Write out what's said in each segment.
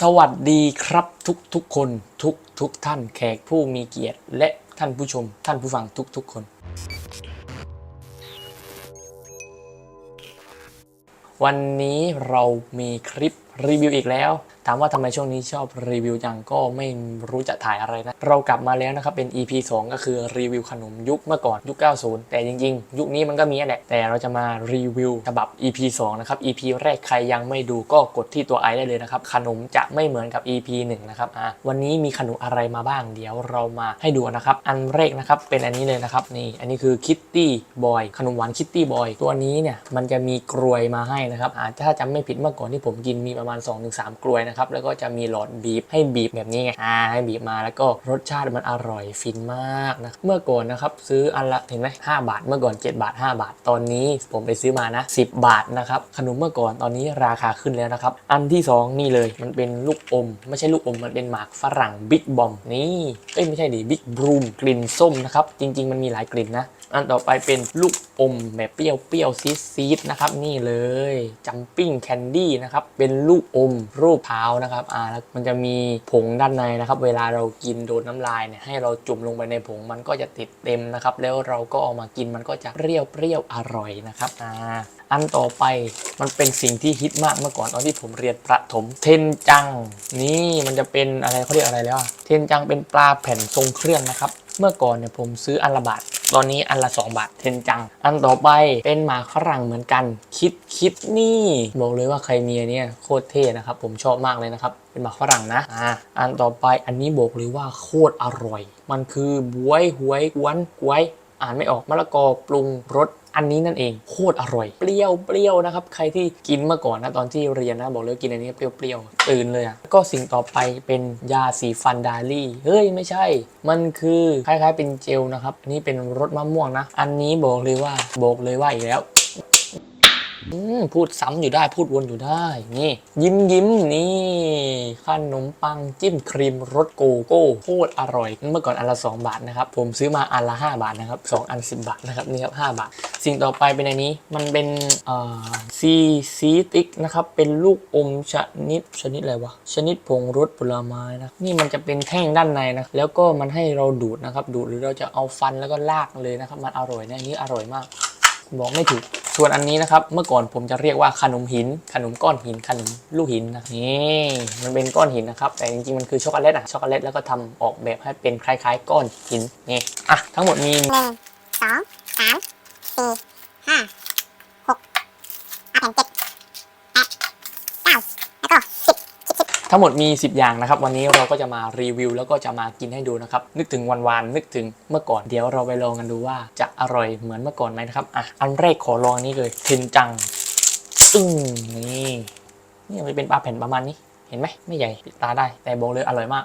สวัสดีครับทุกทุกคนทุกทุกท่านแขกผู้มีเกียรติ และท่านผู้ชม ท่านผู้ฟังทุกทุกคน วันนี้เรามีคลิป รีวิวอีกแล้ว ถามว่าทำไมช่วงนี้ชอบรีวิวจังก็ไม่รู้จะถ่ายอะไรนะ เรากลับมาแล้วนะครับ เป็น EP 2 ก็คือรีวิวขนมยุคเมื่อก่อนยุค 90 แต่จริงๆ ยุคนี้มันก็มีแหละ แต่เราจะมารีวิวฉบับ EP 2 นะครับ EP แรกใครยังไม่ดูก็กดที่ตัวไอได้เลยนะครับ ขนมจะไม่เหมือนกับ EP 1 นะครับอะวันนี้มีขนมอะไรมาบ้างเดี๋ยวเรามาให้ดูนะครับ อันแรกนะครับเป็นอันนี้เลยนะครับนี่ อันนี้คือคิตตี้บอยขนมหวานคิตตี้บอยตัวนี้เนี่ยมันจะมีกรวยมาให้นะครับอาถ้าจำไม่ผิดเมื่อก่อนที่ผมกินมีประมาณ 2-3กรวยนะครับ แล้วก็จะมีหลอดบีบให้บีบแบบนี้ไงอ่าให้บีบมาแล้วก็รสชาติมันอร่อยฟินมากนะเมื่อก่อนนะครับซื้ออันละเห็นไหม5บาท เมื่อก่อน 7 บาท 5 บาท ตอนนี้ผมไปซื้อมานะ 10 บาทนะครับขนมเมื่อก่อนตอนนี้ราคาขึ้นแล้วนะครับอันที่สองนี่เลยมันเป็นลูกอม ไม่ใช่ลูกอมมันเป็นหมากฝรั่งบิ๊กบอมนี่เอ้ยไม่ใช่ดิบิ๊กบรูมกลิ่นส้มนะครับจริง ๆ มันมีหลายกลิ่นนะอันต่อไปเป็นลูกอมแบบเปรี้ยวเปรี้ยวซีดซีดนะครับนี่เลยจัมปิ้งแคนดี้นะครับเป็นลูกอมรูปเท้านะครับอ่าแล้วมันจะมีผงด้านในนะครับ เวลาเรากินโดนน้ำลายเนี่ยให้เราจุ่มลงไปในผงมันก็จะติดเต็มนะครับ แล้วเราก็เอามากินมันก็จะเปรี้ยวเปรี้ยวอร่อยนะครับอ่าอันต่อไปมันเป็นสิ่งที่ฮิตมากเมื่อก่อนตอนที่ผมเรียนประถมเทนจัง นี่มันจะเป็นอะไรเขาเรียกอะไรแล้วอะเทนจังเป็นปลาแผ่นทรงเครื่องนะครับ เมื่อก่อนเนี่ยผมซื้ออันละบาท ตอนนี้อันละ 2 บาทเทนจัง อันต่อไปเป็นหมาฝรั่งเหมือนกัน คิดคิดนี่บอกเลยว่าใครมีอันเนี่ยโคตรเท่นะครับผมชอบมากเลยนะครับเป็นหมาฝรั่งนะอ่าอันต่อไปอันนี้บอกเลยว่าโคตรอร่อย มันคือบวยหวยกวนกวย อ่านไม่ออกมะละกอปรุงรสอันนี้นั่นเองโคตรอร่อย เปรี้ยวเปรี้ยวนะครับ ใครที่กินเมื่อก่อนนะตอนที่เรียนนะบอกเลยกินอันนี้เปรี้ยวเปรี้ยวตื่นเลยอะก็สิ่งต่อไปเป็นยาสีฟันดาลี่เฮ้ยไม่ใช่ มันคือคล้ายๆเป็นเจลนะครับอันนี้เป็นรสมะม่วงนะ อันนี้บอกเลยว่าบอกเลยว่าอีกแล้ว พูดซ้ำอยู่ได้พูดวนอยู่ได้ นี่ ยิ้มยิ้มนี่ขนมปังจิ้มครีมรสโกโก้โคตรอร่อย เมื่อก่อนอันละ 2 บาทนะครับ ผมซื้อมาอันละ 5 บาทนะครับ 2 อัน 10 บาทนะครับนี่ครับ5บาท สิ่งต่อไปเป็นอันนี้มันเป็นเอ่อซีซีติกนะครับ เป็นลูกอมชนิดชนิดอะไรวะชนิดผงรสผลไม้นะนี่มันจะเป็นแท่งด้านในนะแล้วก็มันให้เราดูดนะครับดูดหรือเราจะเอาฟันแล้วก็ลากเลยนะครับ มันอร่อยนะอันนี้อร่อยมากบอกไม่ถูก ส่วนอันนี้นะครับ เมื่อก่อนผมจะเรียกว่าขนมหิน ขนมก้อนหิน ขนมลูกหินนะนี่มันเป็นก้อนหินนะครับ แต่จริงๆมันคือช็อกโกแลตอะช็อกโกแลตแล้วก็ทำออกแบบให้เป็นคล้ายๆ ก้อนหินนี่อะทั้งหมดมีหนึ่งสองสามสี่ห้าหกเอาแผ่นเจ็ดแปดเก้าแล้วก็สิบสิบสิบ ทั้งหมดมี 10 อย่างนะครับ วันนี้เราก็จะมารีวิว แล้วก็จะมากินให้ดูนะครับ นึกถึงวันวานนึกถึงเมื่อก่อนเดี๋ยวเราไปลองกันดูว่าจะอร่อยเหมือนเมื่อก่อนไหมนะครับอะอันแรกขอลองนี่เลยเทนจังอึ้งนี่นี่มันเป็นปลาแผ่นประมาณนี้ เห็นไหมไม่ใหญ่ปิดตาได้ แต่บอกเลยอร่อยมาก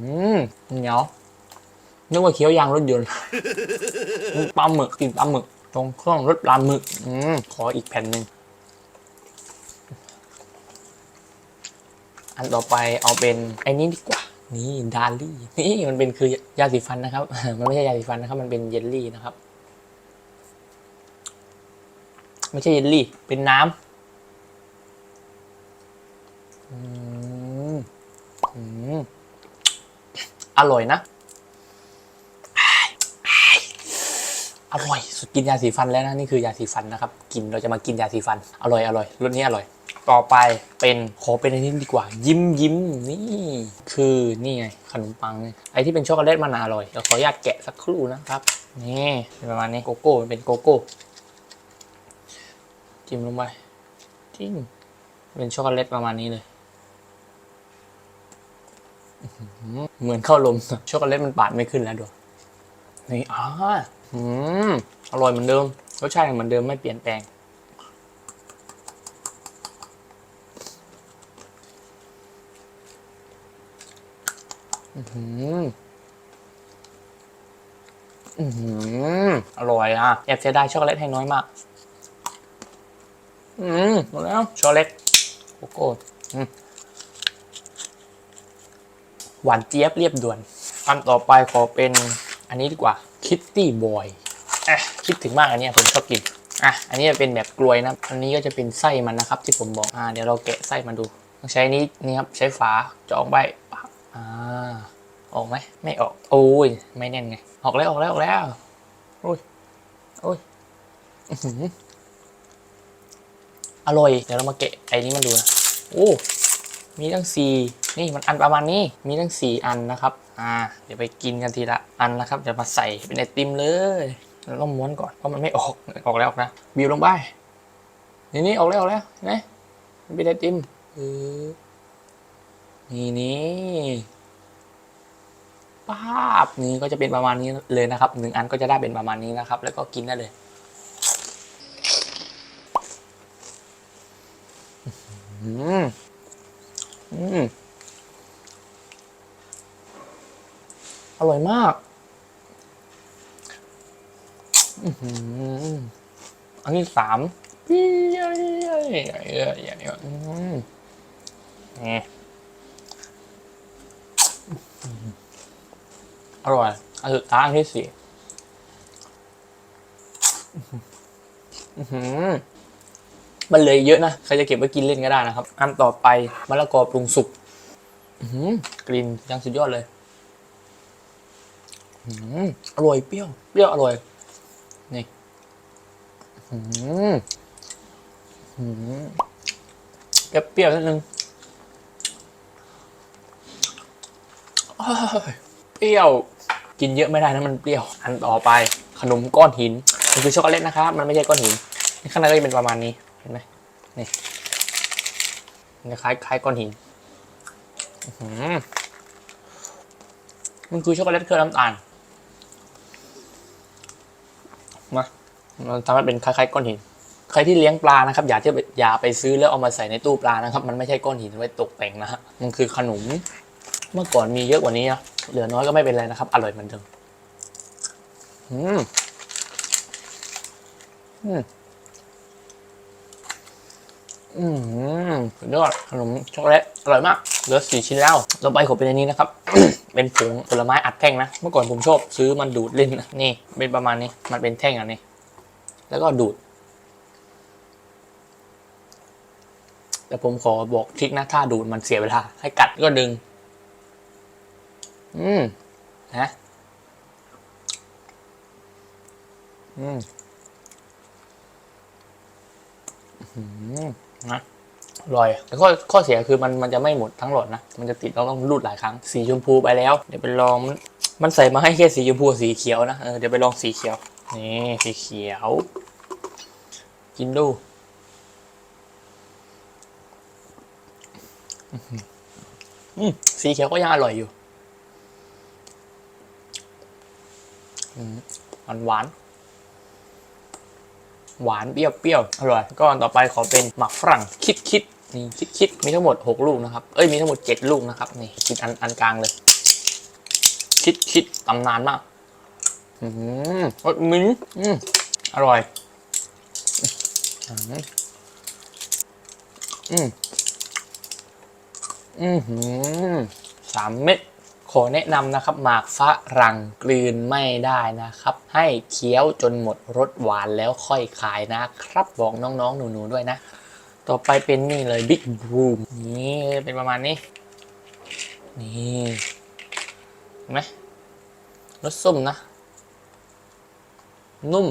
อืมเหนียวนึกว่าเคี้ยวยางรถยนต์ปลาหมึกกินปลาหมึกตรงเครื่องรสปลาหมึกอืมขออีกแผ่นหนึ่ง อันต่อไปเอาเป็นไอ้นี้ดีกว่า นี่ดาลี่นี่มันเป็นคือยาสีฟันนะครับ มันไม่ใช่ยาสีฟันนะครับ มันเป็นเยลลี่นะครับ ไม่ใช่เยลลี่ เป็นน้ำอืมอืมอร่อยนะอร่อย สุดกินยาสีฟันแล้วนะ นี่คือยาสีฟันนะครับ กินเราจะมากินยาสีฟัน อร่อยอร่อยรสนี้อร่อย ต่อไปเป็นขอเป็นอันนี้ดีกว่า ยิ้มยิ้มนี่คือนี่ไงขนมปังนี่ไอที่เป็นช็อกโกแลตมันอร่อยเดี๋ยวขออนุญาตแกะสักครู่นะครับนี่ประมาณนี้โกโก้เป็นโกโก้จิ้มลงไปจิ้มเป็นช็อกโกแลตประมาณนี้เลยเหมือนข้าวลมช็อกโกแลตมันปาดไม่ขึ้นแล้วดูนี่อ่าอืมอร่อยเหมือนเดิมรสชาติเหมือนเดิมไม่เปลี่ยนแปลง อือหืออือหืออร่อยอะแอบเสียดายช็อกโกแลตให้น้อยมาก อืมหมดแล้วช็อกโกแลตโกโก้อืมหวานเจี๊ยบเรียบด่วน อันต่อไปขอเป็นอันนี้ดีกว่าคิตตี้บอยคิดถึงมากอันเนี้ยผมชอบกินอะอันนี้จะเป็นแบบกลวยนะ อันนี้ก็จะเป็นไส้มันนะครับ ที่ผมบอกอ่าเดี๋ยวเราแกะไส้มาดูต้องใช้นี้นี่ครับใช้ฝาจองใบปั๊บอ่า ออกไหมไม่ออกโอ้ยไม่แน่นไงออกแล้วออกแล้วออกแล้วโอ้ยโอ้ยอร่อย เดี๋ยวเรามาแกะไอ้นี้มันดูนะโอ้มีทั้งสี่นี่มันอันประมาณนี้มีทั้งสี่อันนะครับ อ่า เดี๋ยวไปกินกันทีละอันนะครับเดี๋ยวมาใส่เป็นไอติมเลยแล้วก็ม้วนก่อนเพราะมันไม่ออกออกแล้วออกนะบิวลงไปนี่นี่ออกแล้วออกแล้วนะมันเป็นไอติมเออนี่นี่ ป้าบนี่ก็จะเป็นประมาณนี้เลยนะครับหนึ่งอันก็จะได้เป็นประมาณนี้นะครับ แล้วก็กินได้เลยอืมอืมอร่อยมากอันที่สามเย้เย้เย้เย้ย้เย้ย อืมนี่อร่อย อันสุดท้ายอันที่สี่มันเลยเยอะนะ ใครจะเก็บไว้กินเล่นก็ได้นะครับ อันต่อไปมะละกอปรุงสุกกลิ่นยังสุดยอดเลยอร่อยเปรี้ยว เปรี้ยวอร่อย นี่เปรี้ยวเปรี้ยวนิดนึงเปรี้ยว กินเยอะไม่ได้นะมันเปรี้ยว อันต่อไปขนมก้อนหิน มันคือช็อกโกแลตนะครับมันไม่ใช่ก้อนหินข้างในก็จะเป็นประมาณนี้เห็นไหมนี่นคล้ายคล้ายก้อนหินมันคือช็อกโกแลตเคลือบน้ำตาลมามันทำให้เป็นคล้ายๆก้อนหิน ใครที่เลี้ยงปลานะครับ อย่าที่อย่าไปซื้อแล้วเอามาใส่ในตู้ปลานะครับ มันไม่ใช่ก้อนหินไว้ตกแต่งนะฮะมันคือขนม เมื่อก่อนมีเยอะกว่านี้นะเหลือน้อยก็ไม่เป็นไรนะครับ อร่อยเหมือนเดิมอืมอืมอืมสุดยอดขนมช็อกโกแลตอร่อยมากเหลือสี่ชิ้นแล้วต่อไปขอเป็นอันนี้นะครับ เป็นผงผลไม้อัดแท่งนะ เมื่อก่อนผมชอบซื้อมันดูดเล่นนะนี่ เป็นประมาณนี้ มันเป็นแท่งอันนี้ แล้วก็ดูด แต่ผมขอบอกทริกนะถ้าดูดมันเสียเวลา ให้กัดก็ดึง อืมนะอืมอื้อหือนะอร่อยแต่ข้อข้อเสียคือมันมันจะไม่หมดทั้งหลอดนะ มันจะติดเราต้องรูดหลายครั้ง สีชมพูไปแล้ว เดี๋ยวไปลอง มันมันใส่มาให้แค่สีชมพูกับสีเขียวนะเออเดี๋ยวไปลองสีเขียว นี่สีเขียว กินดูอื้อหืออืมสีเขียวก็ยังอร่อยอยู่ หวานหวาน หวานเปรี้ยวเปรี้ยวอร่อยก็อันต่อไปขอเป็นหมักฝรั่งคิดคิดนี่คิดคิดมีทั้งหมด 6 ลูกนะครับ เอ้ยมีทั้งหมด 7 ลูกนะครับนี่คิดอันอันกลางเลย คิดคิดตำนานมากอืมรสมิ้นอืมอร่อยอืมอืมอืมหืมสามเม็ด ขอแนะนำนะครับหมากฝรั่งกลืนไม่ได้นะครับ ให้เคี้ยวจนหมดรสหวานแล้วค่อยขายนะครับ บอกน้องๆ หนูๆด้วยนะ ต่อไปเป็นนี่เลย Big Boom นี่เป็นประมาณนี้ นี่เห็นไหมรสส้มนะ นุ่ม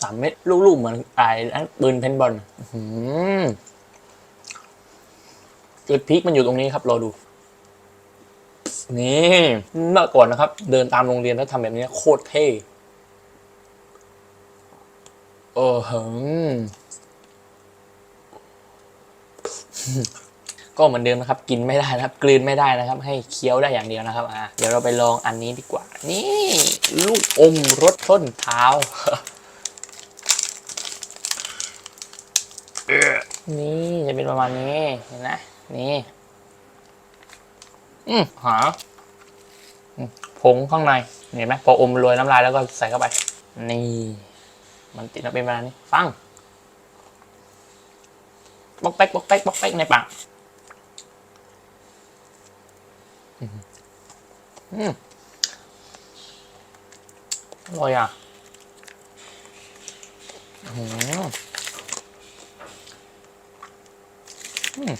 สามเม็ดลูกๆเหมือนไอ้นั่นปืนเพนบอลอื้อหือ จุดพีคมันอยู่ตรงนี้ครับรอดู นี่เมื่อก่อนนะครับ เดินตามโรงเรียนแล้วทำแบบนี้โคตรเท่โอ้โหก็เหมือนเดิมนะครับ กินไม่ได้นะครับ กลืนไม่ได้นะครับ ให้เคี้ยวได้อย่างเดียวนะครับอะเดี๋ยวเราไปลองอันนี้ดีกว่า นี่ ลูกอมรสส้นเท้านี่จะเป็นประมาณนี้เห็นไหม นี่อืมหาผงข้างในเห็นไหมพออมโรยน้ำลายแล้วก็ใส่เข้าไป นี่ มันติดมาเป็นปมานี้ฟังบอกแป๊กบอกแป๊กบอกแป๊กในปากอืมอืมอร่อยอะอืม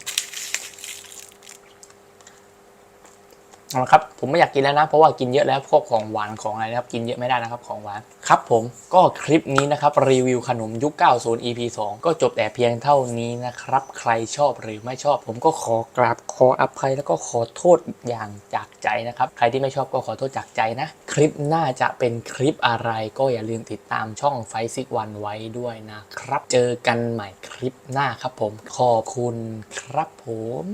เอาละครับผมไม่อยากกินแล้วนะ เพราะว่ากินเยอะแล้วพวกของหวานของอะไรนะครับกินเยอะไม่ได้นะครับของหวานครับผมก็คลิปนี้นะครับรีวิวขนมยุค 90 EP 2 ก็จบแต่เพียงเท่านี้นะครับใครชอบหรือไม่ชอบ ผมก็ขอกราบขออภัยแล้วก็ขอโทษอย่างจากใจนะครับใครที่ไม่ชอบก็ขอโทษจากใจนะ คลิปหน้าจะเป็นคลิปอะไรก็อย่าลืมติดตามช่องไฟซิกวันไว้ด้วยนะครับ เจอกันใหม่คลิปหน้าครับผมขอบคุณครับผม